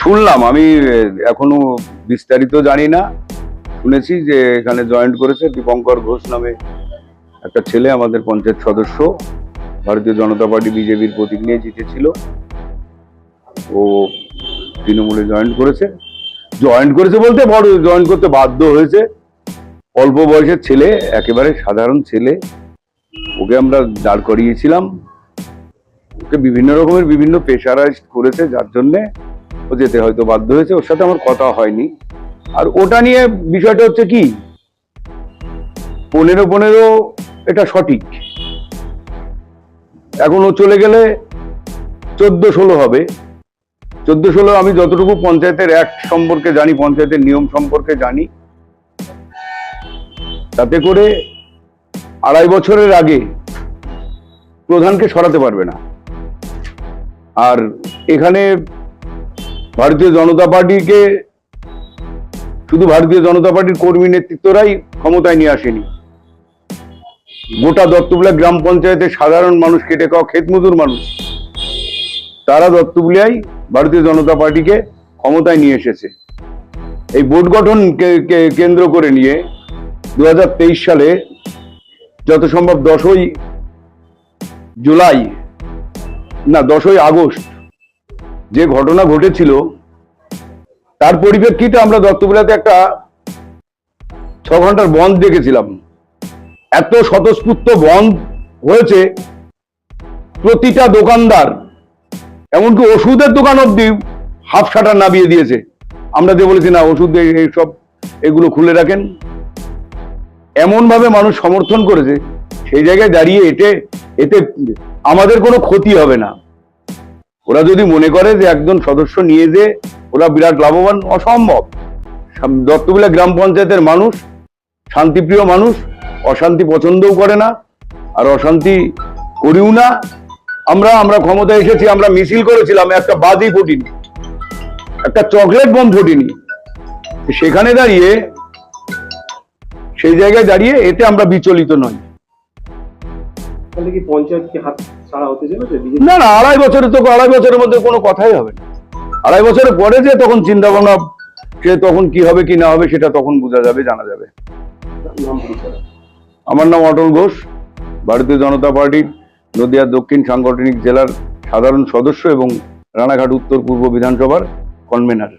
শুনলাম, আমি এখনও বিস্তারিত জানি না। শুনেছি যে এখানে জয়েন্ট করেছে দীপঙ্কর ঘোষ নামে একটা ছেলে, আমাদের পঞ্চায়েত সদস্য। ভারতীয় জনতা পার্টি বিজেপির প্রতীক নিয়ে জিতেছিল ও তৃণমূলে জয়েন্ট করেছে। জয়েন্ট করেছে বলতে বড় জয়েন করতে বাধ্য হয়েছে। অল্প বয়সের ছেলে, একেবারে সাধারণ ছেলে। ওকে আমরা দাঁড় করিয়েছিলাম। ওকে বিভিন্ন রকমের বিভিন্ন প্রেশারাইজ করেছে, যার জন্যে ও যেতে হয়তো বাধ্য হয়েছে, ওর সাথে আমার কথা হয়নি। আর ওটা নিয়ে বিষয়টা হচ্ছে কি, পনেরো পনেরো এটা সঠিক। এখন ও চলে গেলে চোদ্দ ষোলো হবে। চোদ্দ ষোলো আমি যতটুকু পঞ্চায়েতের অ্যাক্ট সম্পর্কে জানি, পঞ্চায়েতের নিয়ম সম্পর্কে জানি, তাতে করে আড়াই বছরের আগে প্রধানকে সরাতে পারবে না। আর এখানে ভারতীয় জনতা পার্টিকে শুধু ভারতীয় জনতা পার্টির কর্মী নেতৃত্বরাই ক্ষমতায় নিয়ে আসেনি। গোটা দত্তবুলিয়া গ্রাম পঞ্চায়েতের সাধারণ মানুষ কেটে খাওয়া ক্ষেতমজুর মানুষ। তারা দত্তবুলিয়ায় ভারতীয় জনতা পার্টিকে ক্ষমতায় নিয়ে এসেছে। এই বোর্ড গঠন কেন্দ্র করে নিয়ে দু হাজার তেইশ সালে যত সম্ভব দশই জুলাই, না দশই আগস্ট যে ঘটনা ঘটেছিল, তার পরিপ্রেক্ষিতে আমরা দত্তবিলাতে একটা ছ ঘণ্টার বন্ধ দেখেছিলাম। এত স্বতঃস্ফূর্ত বন্ধ হয়েছে, প্রতিটা দোকানদার, এমনকি ওষুধের দোকান অব্দি হাফ শাটার নামিয়ে দিয়েছে। আমরা যে বলেছি, না, ওষুধ এই- এইসব এগুলো খুলে রাখেন। এমন ভাবে মানুষ সমর্থন করেছে, সেই জায়গায় দাঁড়িয়ে এতে এতে আমাদের কোনো ক্ষতি হবে না। ওরা যদি মনে করে যে একজন সদস্য নিয়ে যে ওরা বিরাট লাভবান, অসম্ভব। দত্তবিলা গ্রাম পঞ্চায়েতের মানুষ, শান্তিপ্রিয় মানুষ, অশান্তি পছন্দও করে না, আর অশান্তি করিও না। আমরা আমরা ক্ষমতায় এসেছি, আমরা মিছিল করেছিলাম, একটা বাদি ফুটিনি, একটা চকলেট বোম ফুটিনি। সেখানে দাঁড়িয়ে, সেই জায়গায় দাঁড়িয়ে এতে আমরা বিচলিত নই। তাহলে কি পঞ্চায়েত কি হাত না না আড়াই বছরে তো আড়াই বছরের মধ্যে কোনো কথাই হবে না। আড়াই বছরের পরে যে তখন চিন্তা ভাবনা সে তখন কি হবে কি না হবে সেটা তখন বোঝা যাবে জানা যাবে। আমার নাম অটল ঘোষ ভারতীয় জনতা পার্টির নদিয়া দক্ষিণ সাংগঠনিক জেলার সাধারণ সদস্য এবং রানাঘাট উত্তর পূর্ব বিধানসভার কনভেনার